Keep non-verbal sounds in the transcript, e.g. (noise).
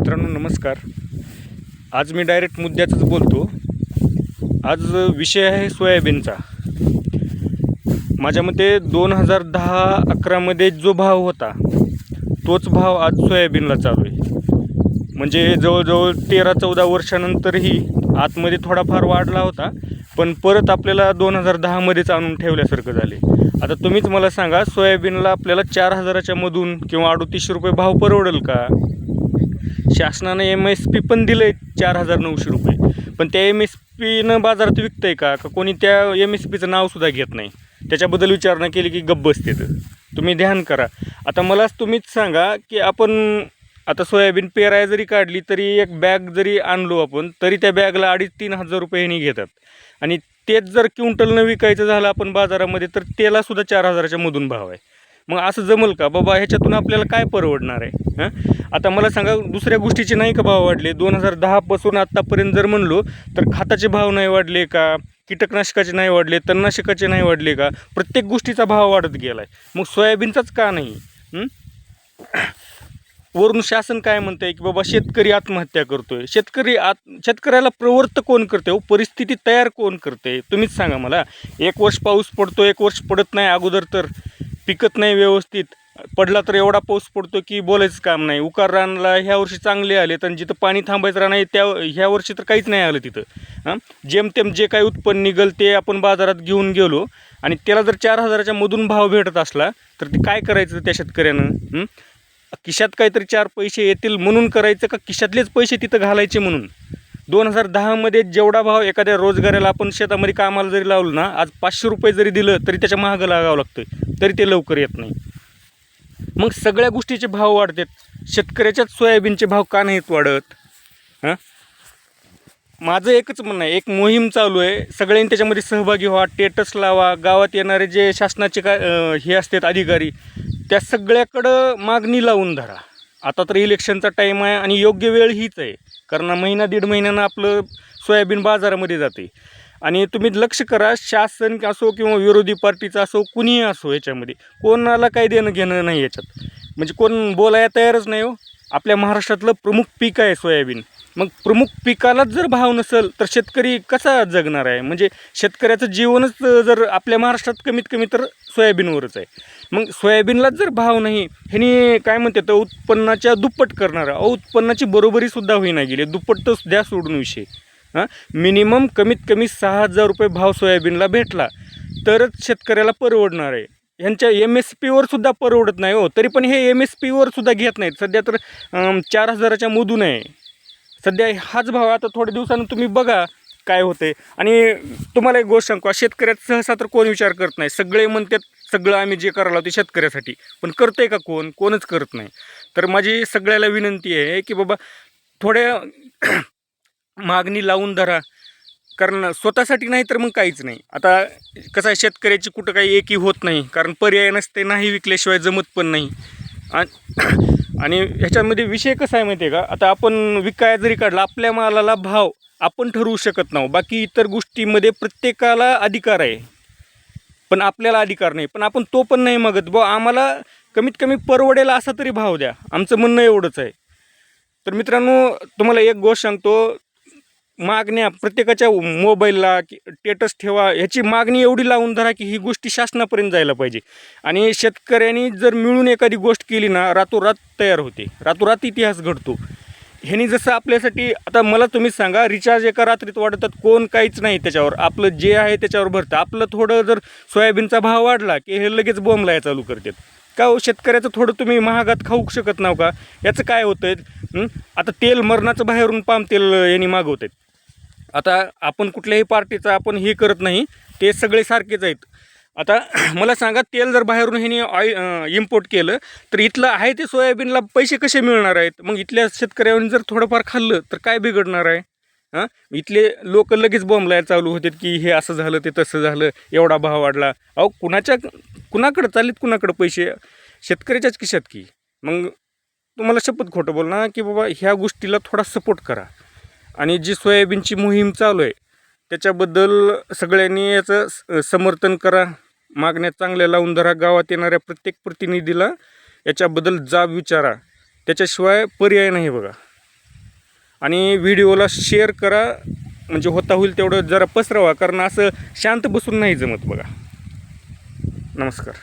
मित्रांनो नमस्कार. आज मी डायरेक्ट मुद्द्याचंच बोलतो. आज विषय आहे सोयाबीनचा. माझ्या मते दोन हजार दहा अकरामध्ये जो भाव होता तोच भाव आज सोयाबीनला चालू आहे. म्हणजे जवळजवळ तेरा चौदा वर्षानंतरही आतमध्ये थोडाफार वाढला होता पण परत आपल्याला दोन हजार दहामध्येच आणून ठेवल्यासारखं झाले आता तुम्हीच मला सांगा सोयाबीनला आपल्याला चार हजाराच्या मधून किंवा अडोतीसशे रुपये भाव परवडेल का? शासनानं एम एस पी पण दिलं आहे चार हजार नऊशे रुपये. पण त्या एम एस पीनं बाजारात विकतं आहे का? का कोणी त्या एम एस पीचं नावसुद्धा घेत नाही? त्याच्याबद्दल विचारणा केली की गप्प बसते तर तुम्ही ध्यान करा. आता मलाच तुम्हीच सांगा की आपण आता सोयाबीन पेराय जरी काढली तरी एक बॅग जरी आणलो आपण तरी त्या बॅगला अडीच तीन हजार रुपयांनी घेतात. आणि तेच जर क्विंटलनं विकायचं झालं आपण बाजारामध्ये तर त्यालासुद्धा चार हजाराच्या मधून भाव आहे. मग असं जमल का? बाबा ह्याच्यातून आपल्याला काय परवडणार आहे? हां? आता मला सांगा दुसऱ्या गोष्टीचे नाही का भाव वाढले? दोन हजार दहापासून आत्तापर्यंत जर म्हणलो तर खताचे भाव नाही वाढले का? कीटकनाशकाचे नाही वाढले तणनाशकाचे नाही वाढले का? प्रत्येक गोष्टीचा भाव वाढत गेला आहे मग सोयाबीनचाच का नाही? वरून शासन काय म्हणतंय की बाबा शेतकरी आत्महत्या करतोय. शेतकरी आत शेतकऱ्याला प्रवृत्त कोण करते हो परिस्थिती तयार कोण करते तुम्हीच सांगा मला. एक वर्ष पाऊस पडतो एक वर्ष पडत नाही अगोदर तर. पिकत नाही व्यवस्थित. पडला तर एवढा पाऊस पडतो की बोलायचं काम नाही. उकार रानला ह्या वर्षी चांगले आले तर जिथं पाणी थांबायचं रान आहे त्या ह्या वर्षी तर काहीच नाही आलं तिथं. हां? जेमतेम जे काही उत्पन्न निघल ते आपण बाजारात घेऊन गेलो आणि त्याला जर चार हजाराच्या मधून भाव भेटत असला तर ते काय करायचं त्या शेतकऱ्यानं? किशात खिशात काहीतरी चार पैसे येतील म्हणून करायचं का किशातलेच पैसे तिथं घालायचे म्हणून? दोन हजार दहामध्ये जेवढा भाव एखाद्या रोजगाराला आपण शेतामध्ये कामाला जरी लावलं ना आज पाचशे रुपये जरी दिलं तरी त्याच्या महाग लागावं लागतं तरी ते लवकर येत नाही. मग सगळ्या गोष्टीचे भाव वाढतात. शेतकऱ्याच्याच सोयाबीनचे भाव का नाहीत वाढत? हां? माझं एकच म्हणणं आहे. एक मोहीम चालू आहे. सगळ्यांनी त्याच्यामध्ये सहभागी व्हा टेटस लावा. गावात येणारे जे शासनाचे का हे असतात अधिकारी त्या सगळ्याकडं मागणी लावून धरा. आता तर इलेक्शनचा टाईम आहे आणि योग्य वेळ हीच आहे. कारण महिना दीड महिन्यानं आपलं सोयाबीन बाजारामध्ये जाते. आणि तुम्ही लक्ष करा शासन असो किंवा विरोधी पार्टीचा असो कुणीही असो याच्यामध्ये कोणाला काही देणं घेणं नाही याच्यात म्हणजे कोण बोलायला तयारच नाही हो. आपल्या महाराष्ट्रातलं प्रमुख पीक आहे सोयाबीन. मग प्रमुख पिकालाच जर भाव नसेल तर शेतकरी कसा जगणार आहे? म्हणजे शेतकऱ्याचं जीवनच जर आपल्या महाराष्ट्रात कमीत कमी तर सोयाबीनवरच आहे. मग सोयाबीनलाच जर भाव नाही ह्यानी काय म्हणते तर उत्पन्नाच्या दुप्पट करणार अहो उत्पन्नाची बरोबरीसुद्धा होईना गेली दुप्पट तर द्या सोडून विषय. हां? मिनिमम कमीत कमी सहा हजार रुपये भाव सोयाबीनला भेटला तरच शेतकऱ्याला परवडणार आहे. ह्यांच्या एम एस पीवर सुद्धा परवडत नाही हो. तरी पण हे एम एस पीवर सुद्धा घेत नाहीत. सध्या तर चार हजाराच्या मधून आहे. सध्या हाच भाव आता थोड्या दिवसानं तुम्ही बघा काय होते. आणि तुम्हाला एक गोष्ट सांगू शेतकऱ्यात सहसा तर कोण विचार करत नाही. सगळे म्हणतात सगळं आम्ही जे करायला होते शेतकऱ्यासाठी. पण करतंय का कोण? कोणच करत नाही. तर माझी सगळ्याला विनंती आहे की बाबा थोड्या (clears throat) मागणी लावून धरा. कारण स्वतःसाठी नाही तर मग काहीच नाही. आता कसं आहे शेतकऱ्याची कुठं काही एकी होत नाही. कारण पर्याय नसते नाही विकल्याशिवाय जमत पण नाही. आणि (clears throat) आणि ह्याच्यामध्ये विषय कसा आहे माहिती आहे का? आता आपण विकाय जरी काढला आपल्या मालाला भाव आपण ठरवू शकत नाही. बाकी इतर गोष्टीमध्ये प्रत्येकाला अधिकार आहे. पण आपल्याला अधिकार नाही. पण आपण तो पण नाही मागत. बुवा आम्हाला कमीत कमी परवडेल असा तरी भाव द्या. आमचं म्हणणं एवढंच आहे. तर मित्रांनो तुम्हाला एक गोष्ट सांगतो. मागण्या प्रत्येकाच्या मोबाईलला की टेटस ठेवा ह्याची मागणी एवढी लावून धरा की ही गोष्टी शासनापर्यंत जायला पाहिजे. आणि शेतकऱ्यांनी जर मिळून एखादी गोष्ट केली ना रातोरात तयार होते. रातोरात इतिहास घडतो. ह्यानी जसं आपल्यासाठी आता मला तुम्ही सांगा रिचार्ज एका रात्रीत वाढतात कोण काहीच नाही त्याच्यावर. आपलं जे आहे त्याच्यावर भरतं. आपलं थोडं जर सोयाबीनचा भाव वाढला की हे लगेच बोंबलाय लाया चालू करतात. का हो शेतकऱ्याचं थोडं तुम्ही महागात खाऊ शकत नाव का? याचं काय होतं आहे आता तेल मरणाचं बाहेरून पाम तेल यांनी मागवत आहेत आता आपण कुठल्याही पार्टीचा आपण हे करत नाही ते सगळे सारखेच आहेत. आता (clears throat) मला सांगा तेल जर बाहेरून ह्याने ऑइ इम्पोर्ट केलं तर इथलं आहे ते सोयाबीनला पैसे कसे मिळणार आहेत? मग इथल्या शेतकऱ्यांनी जर थोडंफार खाल्लं तर काय बिघडणार आहे? हां? इथले लोक लगेच बोंबलायला चालू होतात की हे असं झालं ते तसं झालं एवढा भाव वाढला. अहो कुणाच्या कुणाकडं चाललेत कुणाकडं पैसे? शेतकऱ्याच्याच किशात की. मग तुम्हाला शपथ खोटं बोल ना की बाबा ह्या गोष्टीला थोडा सपोर्ट करा. आणि जी सोयाबीनची मोहीम चालू आहे त्याच्याबद्दल सगळ्यांनी याचं स- समर्थन करा. मागण्या चांगल्या लावून धरा. गावात येणाऱ्या प्रत्येक प्रतिनिधीला याच्याबद्दल जाब विचारा. त्याच्याशिवाय पर्याय नाही बघा. आणि व्हिडिओला शेअर करा. म्हणजे होता होईल तेवढं जरा पसरवा. कारण असं शांत बसून नाही जमत बघा. नमस्कार.